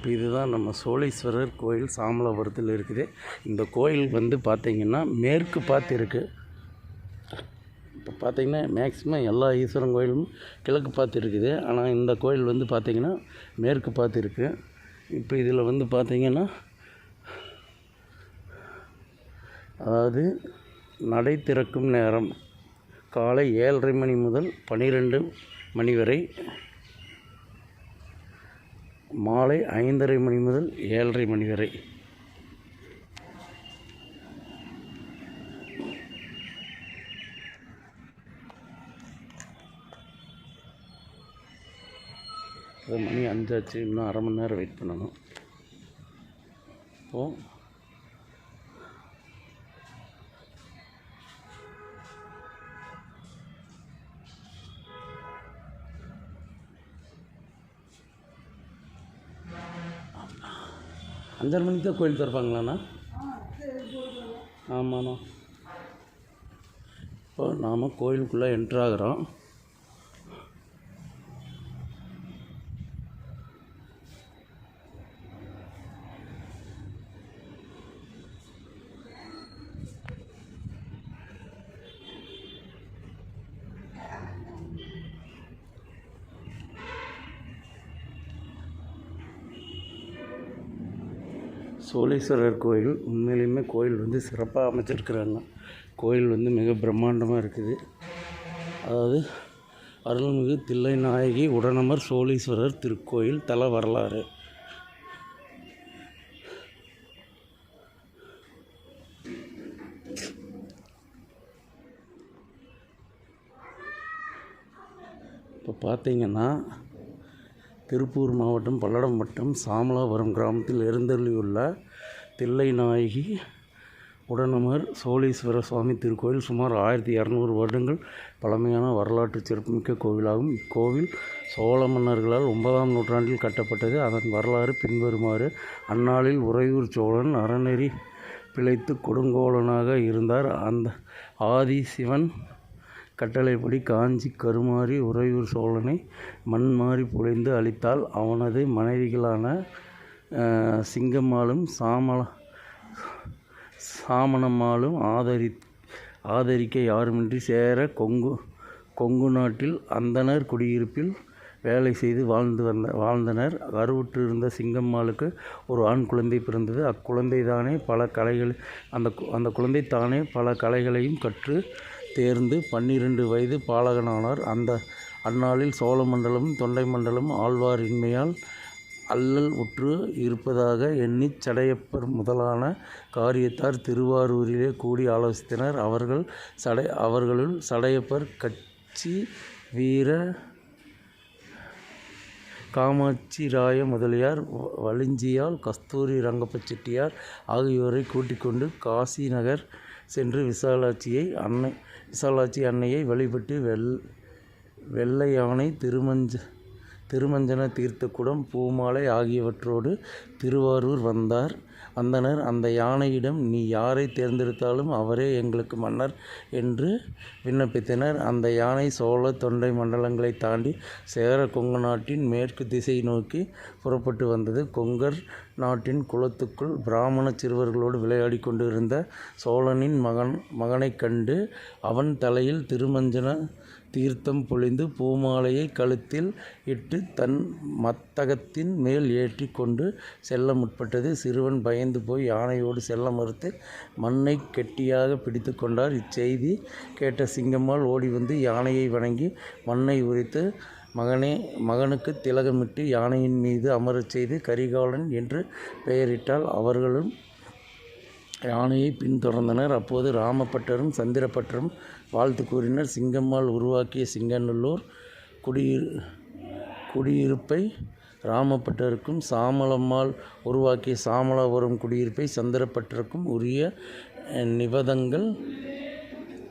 இப்போ இதுதான் நம்ம சோழீஸ்வரர் கோயில் சாமலாபுரத்தில் இருக்குது. இந்த கோயில் வந்து பார்த்திங்கன்னா மேற்கு பார்த்து இருக்குது இப்போ பார்த்திங்கன்னா மேக்ஸிமம் எல்லா ஈஸ்வரன் கோயிலும் கிழக்கு பார்த்து இருக்குது. ஆனால் இந்த கோயில் வந்து பார்த்திங்கன்னா மேற்கு பார்த்து இருக்குது இப்போ இதில் வந்து பார்த்திங்கன்னா அதாவது நடை திறக்கும் நேரம் காலை ஏழரை மணி முதல் பன்னிரெண்டு மணி வரை மாலை ஐந்தரை மணி முதல் ஏழரை மணி வரை. மணி அஞ்சாச்சு இன்னும் அரை மணி நேரம் வெயிட் பண்ணணும். இப்போது அஞ்சரை மணிக்கு தான் கோயில் திறப்பாங்களாண்ணா? ஆமாண்ணா. இப்போ நாம் கோயிலுக்குள்ளே என்ட்ராகிறோம் சோழீஸ்வரர் கோயில் உண்மையிலுமே கோயில் வந்து சிறப்பாக அமைச்சிருக்கிறாங்க. கோயில் வந்து மிக பிரம்மாண்டமாக இருக்குது. அதாவது அருள்மிகு தில்லை நாயகி உடனமர் சோழீஸ்வரர் திருக்கோயில் தல வரலாறு. இப்போ பார்த்தீங்கன்னா திருப்பூர் மாவட்டம் பல்லடம் வட்டம் சாமலாபுரம் கிராமத்தில் எழுந்தருளியுள்ள தில்லை நாயகி உடனமர் சோழீஸ்வர சுவாமி திருக்கோயில் சுமார் ஆயிரத்தி இரநூறு வருடங்கள் பழமையான வரலாற்று சிறப்புமிக்க கோவிலாகும். இக்கோவில் சோழ மன்னர்களால் ஒன்பதாம் நூற்றாண்டில் கட்டப்பட்டது. அதன் வரலாறு பின்வருமாறு அந்நாளில் உறையூர் சோழன் அறநெறி பிழைத்து கொடுங்கோலனாக இருந்தார். அந்த ஆதி சிவன் கட்டளைப்படி காஞ்சி கருமாறி உறையூர் சோழனை மண்மாறி புழைந்து அழித்தால் அவனது மனைவிகளான சிங்கம்மாளும் சாமல சாமணம்மாளும் ஆதரி ஆதரிக்க யாருமின்றி சேர கொங்கு கொங்கு நாட்டில் அந்தணர் குடியிருப்பில் வேலை செய்து வாழ்ந்து வந்த வாழ்ந்தனர். கருவுற்றிருந்த சிங்கம்மாளுக்கு ஒரு ஆண் குழந்தை பிறந்தது. அக்குழந்தை தானே பல கலைகள் அந்த அந்த குழந்தை தானே பல கலைகளையும் கற்று தேர்ந்து பன்னிரண்டு வயது பாலகனானார். அந்த அந்நாளில் சோழ மண்டலம் தொண்டை மண்டலம் ஆழ்வார் இன்மையால் அல்லல் உற்று இருப்பதாக எண்ணிச் சடையப்பர் முதலான காரியத்தார் திருவாரூரிலே கூடி ஆலோசித்தனர். அவர்கள் சடை அவர்களுள் சடையப்பர் கட்சி வீர காமாட்சி ராய முதலியார் வ- வலிஞ்சியால் கஸ்தூரி ரங்கப்ப செட்டியார் ஆகியோரை கூட்டிக் கொண்டு காசி நகர் சென்று விசாலாட்சியை அன்னை விசாலாட்சி அன்னையை வழிபட்டு வெள் வெள்ளை யானை திருமஞ்ச திருமஞ்சன தீர்த்தக்குடம் பூமாலை ஆகியவற்றோடு திருவாரூர் வந்தார். அந்தனர் அந்த யானையிடம் நீ யாரை தேர்ந்தெடுத்தாலும் அவரே எங்களுக்கு மன்னர் என்று விண்ணப்பித்தனர். அந்த யானை சோழ தொண்டை மண்டலங்களை தாண்டி சேர கொங்கு நாட்டின் மேற்கு திசை நோக்கி புறப்பட்டு வந்தது. கொங்கர் நாட்டின் குளத்துக்குள் பிராமண சிறுவர்களோடு விளையாடி கொண்டிருந்த சோழனின் மகன் மகனைக் கண்டு அவன் தலையில் திருமஞ்சன தீர்த்தம் பொழிந்து பூமாலையை கழுத்தில் இட்டு தன் மத்தகத்தின் மேல் ஏற்றி கொண்டு செல்ல முற்பட்டது. சிறுவன் பயந்து போய் யானையோடு செல்ல மறுத்து மண்ணை கெட்டியாக பிடித்து கொண்டார். இச்செய்தி கேட்ட சிங்கம்மாள் ஓடி வந்து யானையை வணங்கி மண்ணை உரித்து மகனே மகனுக்கு திலகமிட்டு யானையின் மீது அமரச் செய்து கரிகாலன் என்று பெயரிட்டால் அவர்களும் யானையை பின்தொடர்ந்தனர். அப்போது ராமப்பட்டரும் சந்திரப்பட்டரும் வாழ்த்து கூறினர் சிங்கம்மாள் உருவாக்கிய சிங்கநல்லூர் குடியிரு குடியிருப்பை ராமப்பட்டருக்கும் சாமலம்மாள் உருவாக்கிய சாமலாபுரம் குடியிருப்பை சந்திரப்பட்டருக்கும் உரிய நிபதங்கள்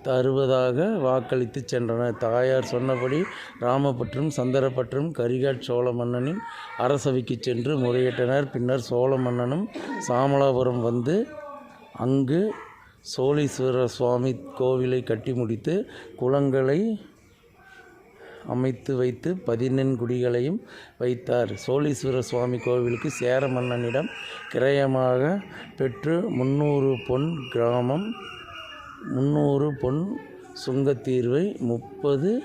தருவதாக வாக்களித்து சென்றனர் தாயார் சொன்னபடி ராமபட்டரும் சந்திரப்பட்டரும் கரிகாட் சோழ மன்னனின் அரசவைக்கு சென்று முறையிட்டனர். பின்னர் சோழ மன்னனும் சாமலாபுரம் வந்து அங்கு சோழீஸ்வரர் சுவாமி கோவிலை கட்டி முடித்து குளங்களை அமைத்து வைத்து பதினெண்குடிகளையும் வைத்தார். சோழீஸ்வர சுவாமி கோவிலுக்கு சேர மன்னனிடம் கிரயமாக பெற்று முந்நூறு பொன் கிராமம் முந்நூறு பொன் சுங்கத்தீர்வை முப்பது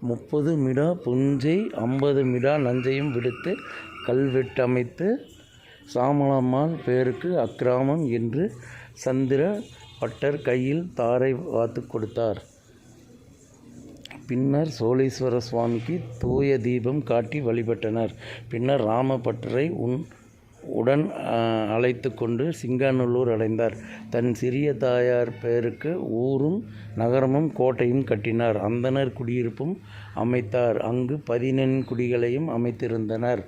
முப்பது மிடா புஞ்சை ஐம்பது மிடா நஞ்சையும் விடுத்து கல்வெட்டமைத்து சாமளம்மாள் பேருக்கு அக்கிராமம் என்று சந்திர பட்டர் கையில் தாரை வாத்து கொடுத்தார். பின்னர் சோழீஸ்வர சுவாமிக்கு தூய தீபம் காட்டி வழிபட்டனர். பின்னர் ராமபட்டரை உன் உடன் அழைத்து கொண்டு சிங்காநல்லூர் அடைந்தார். தன் சிறிய தாயார் பெயருக்கு ஊரும் நகரமும் கோட்டையும் கட்டினார். அந்தணர் குடியிருப்பும் அமைத்தார். அங்கு பதினெண் குடிகளையும் அமைத்திருந்தனர்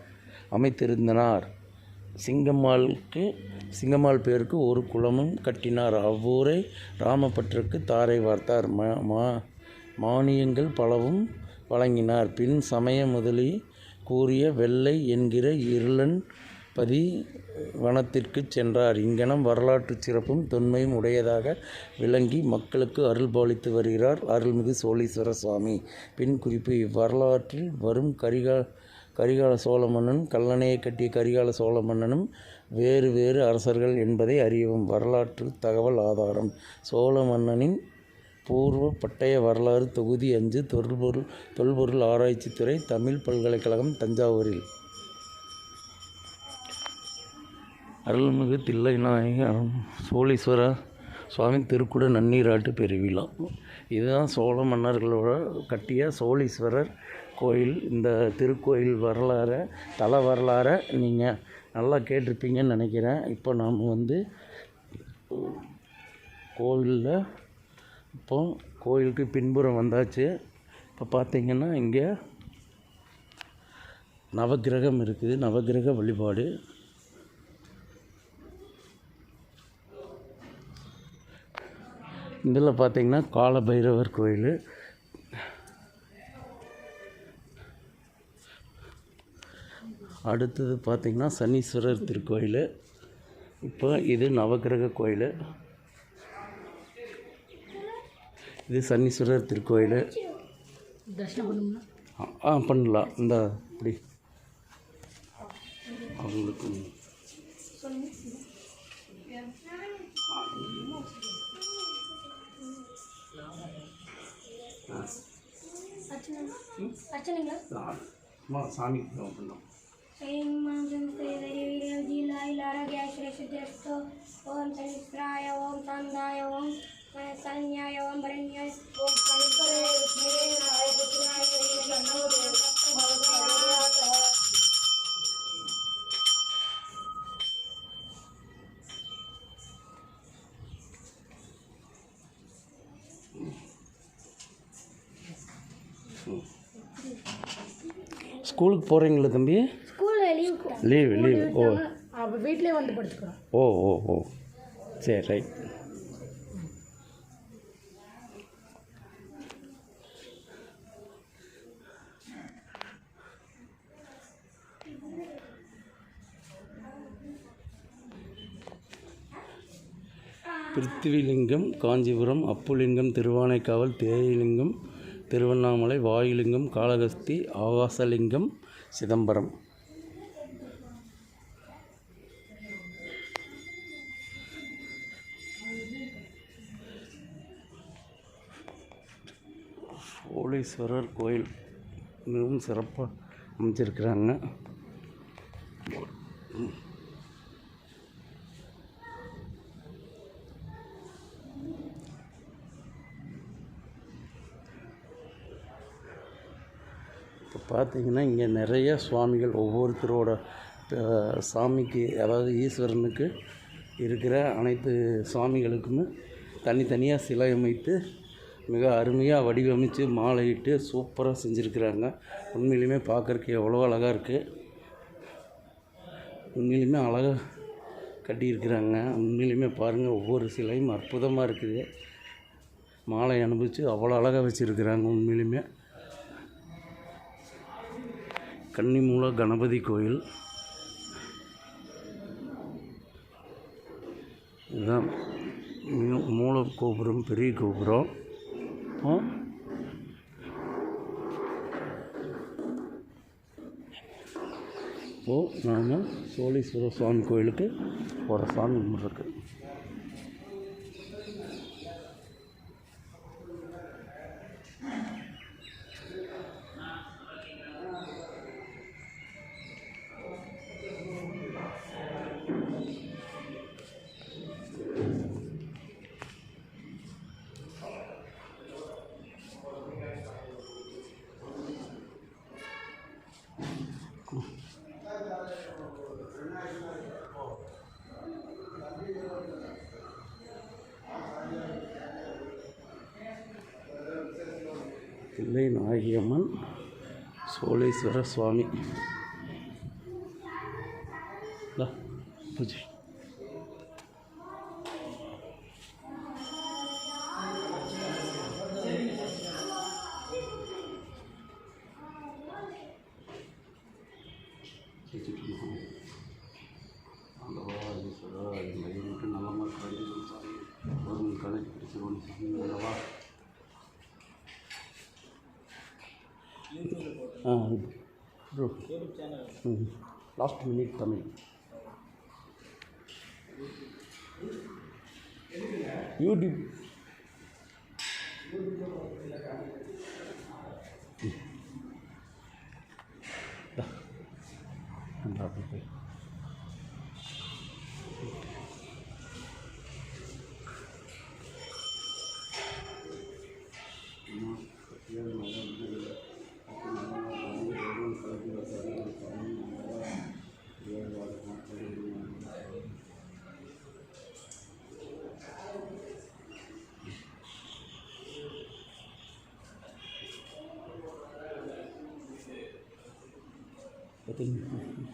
அமைத்திருந்தனர். சிங்கம்மாளுக்கு சிங்கம்மாள் பேருக்கு ஒரு குளமும் கட்டினார். அவ்வூரை ராமபட்டருக்கு தாரை வார்த்தார். மா மா மானியங்கள் பலவும் வழங்கினார். பின் சமய முதலி கூறிய வெள்ளை என்கிற இருளன் பதி வனத்திற்குச் சென்றார். இங்கனம் வரலாற்று சிறப்பும் தொன்மையும் உடையதாக விளங்கி மக்களுக்கு அருள் பாலித்து வருகிறார் அருள்மிகு சோழீஸ்வர சுவாமி. பின் குறிப்பு இவ்வரலாற்றில் வரும் கரிகா கரிகால சோழ மன்னனும் கல்லணையை கட்டிய கரிகால சோழ மன்னனும் வேறு வேறு அரசர்கள் என்பதை அறியவும் வரலாற்று தகவல் ஆதாரம். சோழ மன்னனின் பூர்வ பட்டய வரலாறு தொகுதி அஞ்சு தொல்பொருள் தொல்பொருள் ஆராய்ச்சித்துறை தமிழ் பல்கலைக்கழகம் தஞ்சாவூரில். அருள்மிகு தில்லைநாயகம் சோழீஸ்வர சுவாமி திருக்குட நன்னீராட்டு பெருவிழா. இதுதான் சோழ மன்னர்களோட கட்டிய சோழீஸ்வரர் கோயில் இந்த திருக்கோயில் வரலாறை தல வரலாறை நீங்கள் நல்லா கேட்டிருப்பீங்கன்னு நினைக்கிறேன். இப்போ நாம் வந்து கோவிலில் இப்போ கோயிலுக்கு பின்புறம் வந்தாச்சு. இப்போ பார்த்தீங்கன்னா இங்கே நவக்கிரகம் இருக்குது நவக்கிரக வழிபாடு. இதில் பார்த்தீங்கன்னா காலபைரவர் கோயில் அடுத்தது பார்த்தீங்கன்னா சனீஸ்வரர் திருக்கோயில். இப்போ இது நவக்கிரக கோயில். இது சனீஸ்வரர் திருக்கோயில். ஆ, பண்ணலாம். இந்த இப்படி. அவங்களுக்கு அர்ச்சனைங்களா? சும்மா சாமிக்கு தான் பண்ணோம் ஓம் சனிஸ்ராய ஓம் சாந்தாய ஓம் சன்யாய ஓம் பரண்யாய ஓம் சனிஸ்வரே விஷ்ணுவே நாய புத்திராய ஸ்கூலுக்கு போகிறீங்களா தம்பி ஸ்கூலில் லீவ் லீவு ஓ அப்போ வீட்டிலே வந்து படுத்துக்கிறோம் ஓ ஓ ஓ சரி ரைட் பிருத்திவிலிங்கம் காஞ்சிபுரம் அப்புலிங்கம் திருவானைக்காவல் தேயிலிங்கம் திருவண்ணாமலை வாயுலிங்கம் காளகஸ்தி ஆகாசலிங்கம் சிதம்பரம். சோழீஸ்வரர் கோயில் மிகவும் சிறப்பாக அமைச்சிருக்கிறாங்க இப்போ பார்த்தீங்கன்னா இங்கே நிறைய சுவாமிகள் ஒவ்வொருத்தரோட சாமிக்கு அதாவது ஈஸ்வரனுக்கு இருக்கிற அனைத்து சுவாமிகளுக்குமே தனித்தனியாக சிலை அமைத்து மிக அருமையாக வடிவமைத்து மாலையிட்டு சூப்பராக செஞ்சுருக்கிறாங்க. உண்மையிலுமே பார்க்குறக்கு எவ்வளோ அழகாக இருக்குது உண்மையிலுமே அழகாக கட்டியிருக்கிறாங்க. உண்மையிலுமே பாருங்கள் ஒவ்வொரு சிலையும் அற்புதமாக இருக்குது. மாலை அனுபவித்து அவ்வளோ அழகாக வச்சுருக்கிறாங்க உண்மையிலுமே. கன்னிமூல கணபதி கோயில். இதுதான் மூல கோபுரம் பெரிய கோபுரம். ஆ இப்போ நாம் சோழீஸ்வரர் சுவாமி கோயிலுக்கு போகிற சாமி இருக்குது தில்லை நாயகியம்மன் சோழேஸ்வர சுவாமி. பூஜை. ஆண்டவா ஈஸ்வரா என் நலமாக கருதி சாமி வரும் கலை சாமி அல்லவா ஆ ப்ரோ ம் லாஸ்ட் thing.